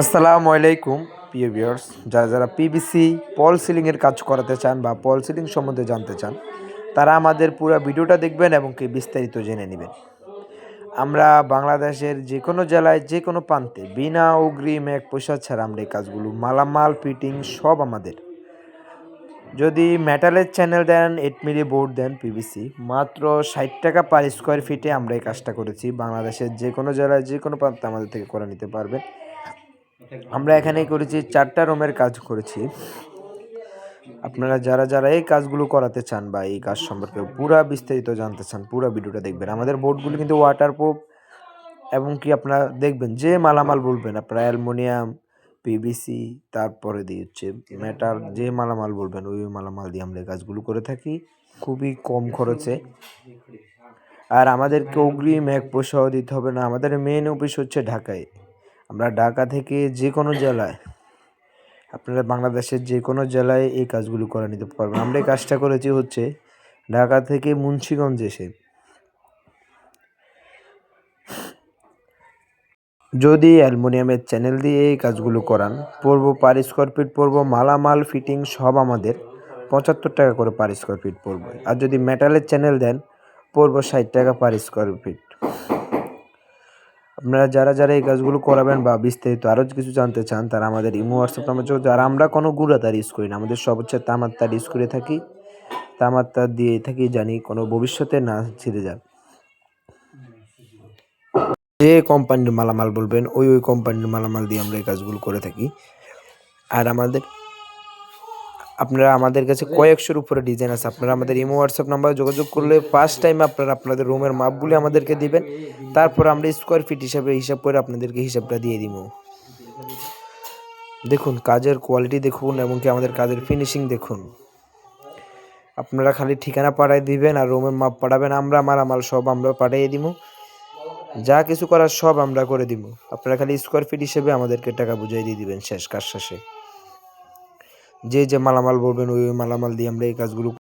আসসালামু আলাইকুম, প্রিয় ভিউয়ার্স। যারা যারা পিবিসি পল সিলিংয়ের কাজ করাতে চান বা পল সিলিং সম্বন্ধে জানতে চান, তারা আমাদের পুরো ভিডিওটা দেখবেন এবং কি বিস্তারিত জেনে নেবেন। আমরা বাংলাদেশের যে কোনো জেলায় যে কোনো প্রান্তে বিনা অগ্রিম এক পয়সা ছাড়া আমরা এই কাজগুলো, মালামাল, ফিটিং সব আমাদের। যদি মেটালের channel then eight milli board then PVC মাত্র ষাট টাকা পার স্কোয়ার ফিটে আমরা এই কাজটা করেছি। বাংলাদেশের যে কোনো জেলায় যে কোনো প্রান্তে আমাদের থেকে করে নিতে পারবেন। আমরা এখানে করেছি, চারটা রুমের কাজ করেছি। আপনারা যারা যারা এই কাজগুলো করাতে চান বা এই কাজ সম্পর্কে পুরা বিস্তারিত জানতে চান, পুরো ভিডিওটা দেখবেন। আমাদের বোর্ডগুলো কিন্তু ওয়াটার প্রুফ এবং কি আপনারা দেখবেন যে মালামাল বলবেন, আপনারা অ্যালমোনিয়াম পিভিসি তারপরে দিয়ে হচ্ছে ম্যাটার যে মালামাল বলবেন, ওই মালামাল দিয়ে আমরা কাজগুলো করে থাকি। খুবই কম খরচে। আর আমাদেরকে অগ্রিম এক পয়সাও দিতে হবে না। আমাদের মেন অফিস হচ্ছে ঢাকায়। আমরা ঢাকা থেকে যে কোনো জেলায়, আপনারা বাংলাদেশের যে কোনো জেলায় এই কাজগুলো করে নিতে পারবেন। আমরা এই কাজটা করেছি হচ্ছে ঢাকা থেকে মুন্সিগঞ্জ এসে। যদি অ্যালুমিনিয়ামের চ্যানেল দিয়ে এই কাজগুলো করান পড়ব পার স্কোয়ার ফিট পড়ব মালামাল ফিটিং সব আমাদের পঁচাত্তর টাকা করে পার স্কোয়ার ফিট পড়বে। আর যদি মেটালের চ্যানেল দেন পড়ব ষাট টাকা পার স্কোয়ার ফিট। আপনারা যারা যারা এই কাজগুলো করাবেন বা বিস্তারিত আরও কিছু জানতে চান, তারা আমাদের ইমো হোয়াটসঅ্যাপ নাম্বার যোগাযোগ আর আমরা কোনো গুঁড়া তার ইউজ করি না। আমাদের সব হচ্ছে তামার তার ইউজ করে থাকি। তামার তার দিয়ে থাকি, জানি কোনো ভবিষ্যতে না ছিঁড়ে যাক। যে কোম্পানির মালামাল বলবেন, ওই ওই কোম্পানির মালামাল দিয়ে আমরা এই কাজগুলো করে থাকি। আর আমাদের আপনারা আমাদের কাছে কয়েকশোর উপরে ডিজাইন আছে। আপনারা আমাদের ইমো হোয়াটসঅ্যাপ নাম্বারে যোগাযোগ করলে ফার্স্ট টাইম আপনারা আপনাদের রুমের মাপগুলি আমাদেরকে দিবেন। তারপর আমরা স্কোয়ার ফিট হিসাবে হিসাব করে আপনাদেরকে হিসাবটা দিয়ে দিব। দেখুন কাজের কোয়ালিটি দেখুন এবং কি আমাদের কাজের ফিনিশিং দেখুন। আপনারা খালি ঠিকানা পাঠিয়ে দিবেন আর রুমের মাপ পাঠাবেন। আমরা মালামাল সব আমরা পাঠিয়ে দিব। যা কিছু করার সব আমরা করে দিব। আপনারা খালি স্কোয়ার ফিট হিসেবে আমাদেরকে টাকা বুঝিয়ে দিয়ে দিবেন শেষ কাজ শেষে। যে যে মালামাল বলবেন ওই ওই মালামাল দিয়ে আমরা এই কাজগুলো